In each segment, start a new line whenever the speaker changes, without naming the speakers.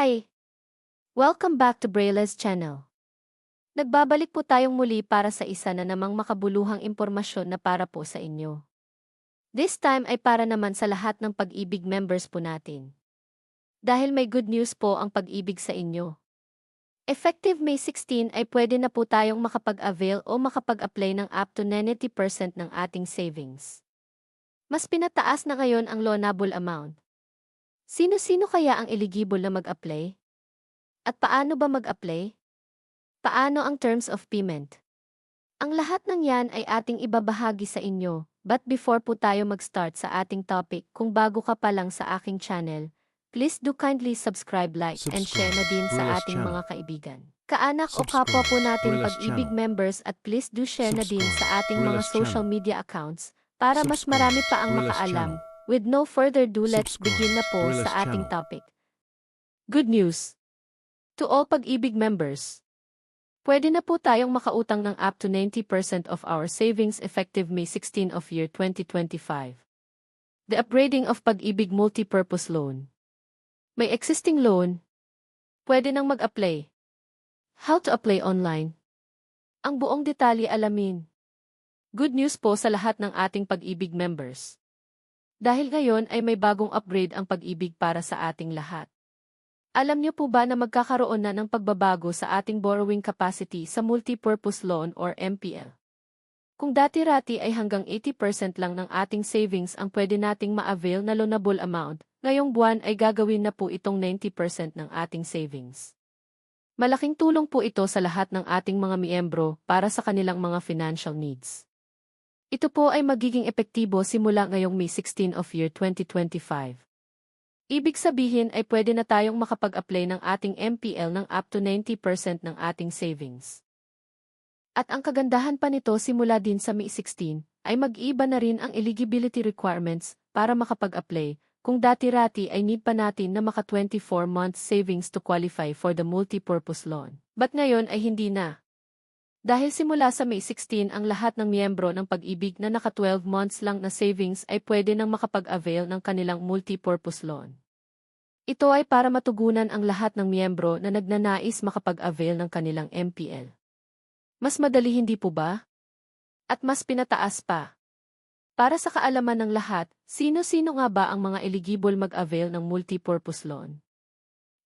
Hi! Welcome back to Braille's channel. Nagbabalik po tayong muli para sa isa na namang makabuluhang impormasyon na para po sa inyo. This time ay para naman sa lahat ng pag-ibig members po natin. Dahil may good news po ang pag-ibig sa inyo. Effective May 16 ay pwede na po tayong makapag-avail o makapag-apply ng up to 90% ng ating savings. Mas pinataas na ngayon ang loanable amount. Sino-sino kaya ang eligible na mag-apply? At paano ba mag-apply? Paano ang terms of payment? Ang lahat ng yan ay ating ibabahagi sa inyo, but before po tayo mag-start sa ating topic, kung bago ka pa lang sa aking channel, please do kindly subscribe, like, and share na din sa
Subscribe.
ating
Relax
mga kaibigan. Kaanak o
Subscribe.
kapwa po natin pag-ibig
channel.
members at please do share na din
Subscribe.
sa ating mga
Relax
social
channel.
media accounts para mas
Subscribe.
marami pa ang
Relax
makaalam.
channel.
With no further ado, let's begin na po sa ating
channel.
topic. Good news! To all pag-ibig members, pwede na po tayong makautang ng up to 90% of our savings effective May 16 of year 2025. The upgrading of pag-ibig multi-purpose loan. May existing loan, pwede nang mag-apply. How to apply online? Ang buong detalye alamin. Good news po sa lahat ng ating pag-ibig members. Dahil ngayon ay may bagong upgrade ang pag-ibig para sa ating lahat. Alam niyo po ba na magkakaroon na ng pagbabago sa ating borrowing capacity sa multi-purpose loan or MPL? Kung dati-rati ay hanggang 80% lang ng ating savings ang pwede nating ma-avail na loanable amount, ngayong buwan ay gagawin na po itong 90% ng ating savings. Malaking tulong po ito sa lahat ng ating mga miyembro para sa kanilang mga financial needs. Ito po ay magiging epektibo simula ngayong May 16 of year 2025. Ibig sabihin ay pwede na tayong makapag-apply ng ating MPL ng up to 90% ng ating savings. At ang kagandahan pa nito simula din sa May 16, ay mag-iba na rin ang eligibility requirements para makapag-apply, kung dati-rati ay need pa natin na maka 24 months savings to qualify for the multi-purpose loan. But ngayon ay hindi na. Dahil simula sa May 16 ang lahat ng miyembro ng pag-ibig na naka 12 months lang na savings ay pwede nang makapag-avail ng kanilang multi-purpose loan. Ito ay para matugunan ang lahat ng miyembro na nagnanais makapag-avail ng kanilang MPL. Mas madali hindi po ba? At mas pinataas pa. Para sa kaalaman ng lahat, sino-sino nga ba ang mga eligible mag-avail ng multi-purpose loan?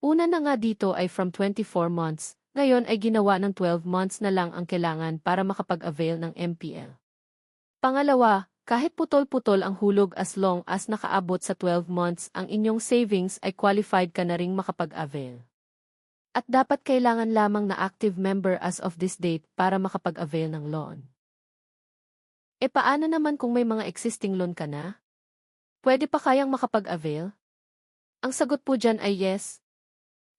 Una na nga dito ay from 24 months, ngayon ay ginawa ng 12 months na lang ang kailangan para makapag-avail ng MPL. Pangalawa, kahit putol-putol ang hulog as long as nakaabot sa 12 months ang inyong savings ay qualified ka na ring makapag-avail. At dapat kailangan lamang na active member as of this date para makapag-avail ng loan. E paano naman kung may mga existing loan ka na? Pwede pa kayang makapag-avail? Ang sagot po dyan ay yes.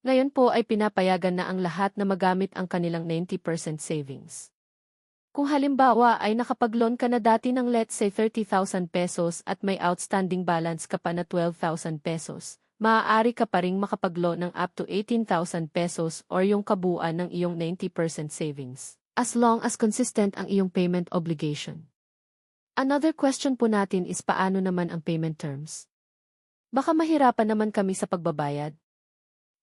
Ngayon po ay pinapayagan na ang lahat na magamit ang kanilang 90% savings. Kung halimbawa ay nakapag-loan ka na dati ng let's say 30,000 pesos at may outstanding balance ka pa na 12,000 pesos, maaari ka pa ring makapag-loan ng up to 18,000 pesos or yung kabuuan ng iyong 90% savings, as long as consistent ang iyong payment obligation. Another question po natin is paano naman ang payment terms? Baka mahirapan naman kami sa pagbabayad.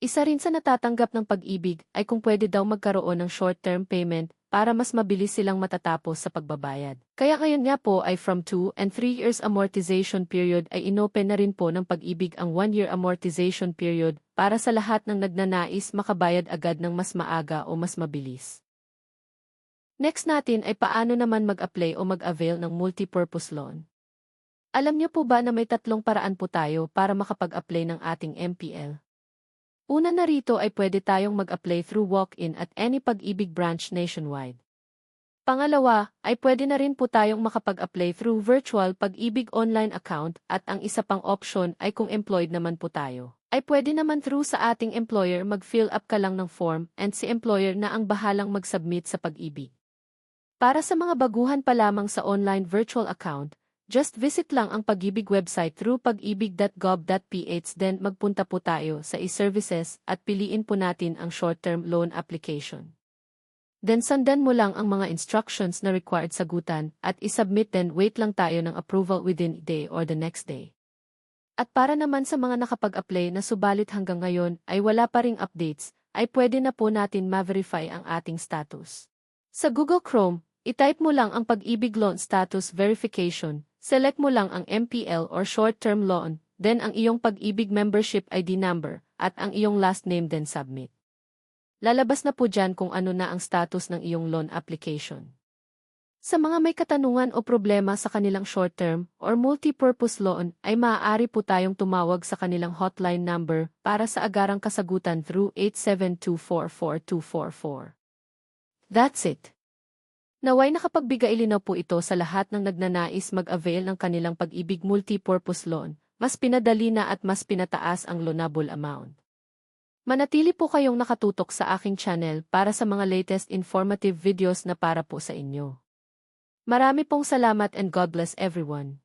Isa rin sa natatanggap ng pag-ibig ay kung pwede daw magkaroon ng short-term payment para mas mabilis silang matatapos sa pagbabayad. Kaya ngayon nga po ay from 2 and 3 years amortization period ay inopen na rin po ng pag-ibig ang 1-year amortization period para sa lahat ng nagnanais makabayad agad ng mas maaga o mas mabilis. Next natin ay paano naman mag-apply o mag-avail ng multi-purpose loan. Alam niyo po ba na may tatlong paraan po tayo para makapag-apply ng ating MPL? Una na rito ay pwede tayong mag-apply through walk-in at any pag-ibig branch nationwide. Pangalawa, ay pwede na rin po tayong makapag-apply through virtual pag-ibig online account at ang isa pang option ay kung employed naman po tayo. Ay pwede naman through sa ating employer mag-fill up ka lang ng form and si employer na ang bahalang mag-submit sa pag-ibig. Para sa mga baguhan pa lamang sa online virtual account, Just visit lang ang Pag-ibig website through pag-ibig.gov.ph then magpunta po tayo sa e-services at piliin po natin ang short-term loan application. Then sundan mo lang ang mga instructions na required sagutan at isubmit then wait lang tayo ng approval within day or the next day. At para naman sa mga nakapag-apply na subalit hanggang ngayon ay wala pa ring updates, ay pwede na po natin ma-verify ang ating status. Sa Google Chrome, itype mo lang ang pag-ibig loan status verification, select mo lang ang MPL or short-term loan, then ang iyong pag-ibig membership ID number, at ang iyong last name then submit. Lalabas na po dyan kung ano na ang status ng iyong loan application. Sa mga may katanungan o problema sa kanilang short-term or multi-purpose loan ay maaari po tayong tumawag sa kanilang hotline number para sa agarang kasagutan through 872442244. That's it. Naway nakapagbigay ilinaw po ito sa lahat ng nagnanais mag-avail ng kanilang pag-ibig multi-purpose loan, mas pinadali na at mas pinataas ang loanable amount. Manatili po kayong nakatutok sa aking channel para sa mga latest informative videos na para po sa inyo. Marami pong salamat and God bless everyone.